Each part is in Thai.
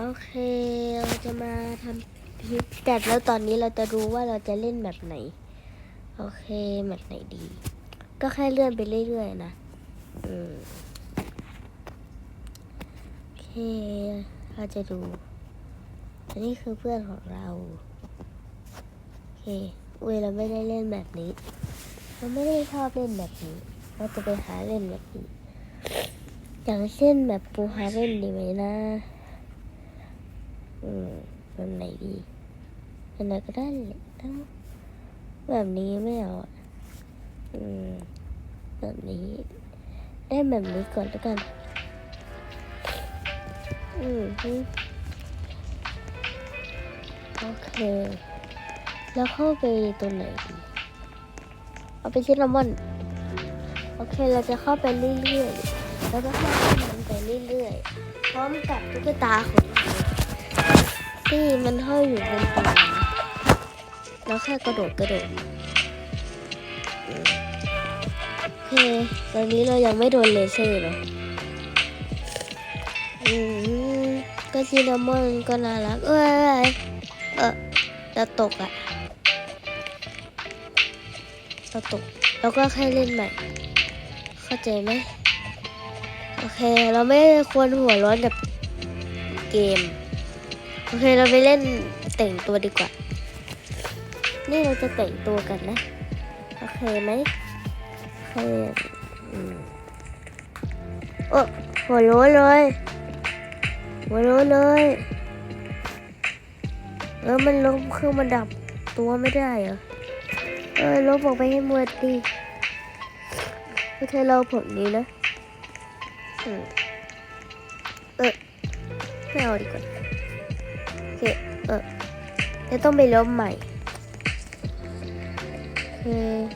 โอเค เราจะมาทำคลิปแต่แล้วตอนนี้เราจะรู้ว่าเราจะเล่นแบบไหน โอเคแบบไหนดี ก็แค่เลื่อนไปเรื่อยๆนะ อืม โอเค เราจะดู อันนี้คือเพื่อนของเรา โอเคเวเราไม่ได้เล่นแบบนี้ เราไม่ได้ชอบเล่นแบบนี้ เราจะไปหาเล่นแบบนี้ อย่างเช่นแบบปูหาเล่นดีไหมนะ อืมแบบไหนดีแบบไหนก็ได้เลยทั้งแบบนี้ไม่เอาอะอืม แบบนี้ ได้แบบนี้ก่อนแล้วกัน อืมโอเค แล้วเข้าไปตรงไหนดีเอาไปที่ละมอน โอเค เราจะเข้าไปเรื่อยๆ แล้วก็เข้าไปมันไปเรื่อยๆ พร้อมกับตุ๊กตาของ นี่มันห้อยอยู่บนตัวแล้วแค่กระโดดกระโดดโอเคตอนนี้เรายังไม่โดนเลเซอร์เนาะอืมก็ซินามอนก็น่ารักเอ้ยเออจะตกอะเราตกเราก็แค่เล่นใหม่ เข้าใจไหมโอเค เราไม่ควรหัวร้อนกับเกม โอเคเราไปเล่นแต่งตัวดีกว่า นี่เราจะแต่งตัวกันนะ โอเคไหมโอเคอืมโอ้หัวโล้นเลยหัวโล้นเลยเออมันล้มเครื่องมันดับตัวไม่ได้เหรอเออลบออกไปให้หมดดิไม่ใช่เราผลนี้นะอืมเออไม่เอาดีกว่า เคเออจะต้องไปลบใหม่โอเค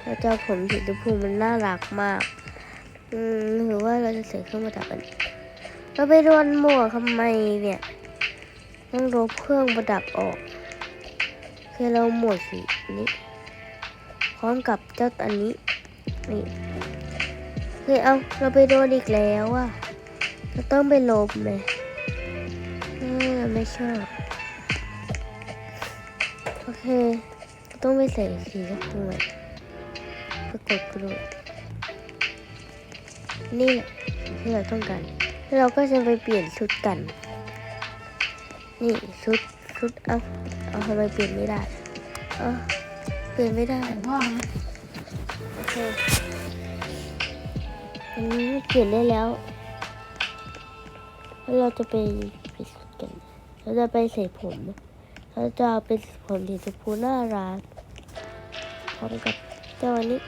เราจะผมสีชมพูมันน่ารักมาก อืมหรือว่าเราจะใส่เครื่องประดับมันเราไปโดนหมวกทำไมเนี่ยต้องลบเครื่องประดับออกโอเคเราหมวกสีนี้พร้อมกับเจ้าอันนี้นี่เฮ้ยเอาเราไปโดนอีกแล้วอะเราต้องไปลบเลยเออไม่ชอบ โอเคต้องไปใส่สีชมพูใหม่ไปกดกระโดดนี่แหละที่เราต้องการแล้วเราก็จะไปเปลี่ยนชุดกัน นี่ชุดชุดเอาเอาทำไมเปลี่ยนไม่ได้เออเปลี่ยนไม่ได้พ่อนะโอเคอันนี้เปลี่ยนได้แล้วแล้วเราจะไปไปสุดกันเราจะไปใส่ผม เราจะเอาเป็นผลสีชมพูน่ารักพร้อมกับเจ้าวันนี้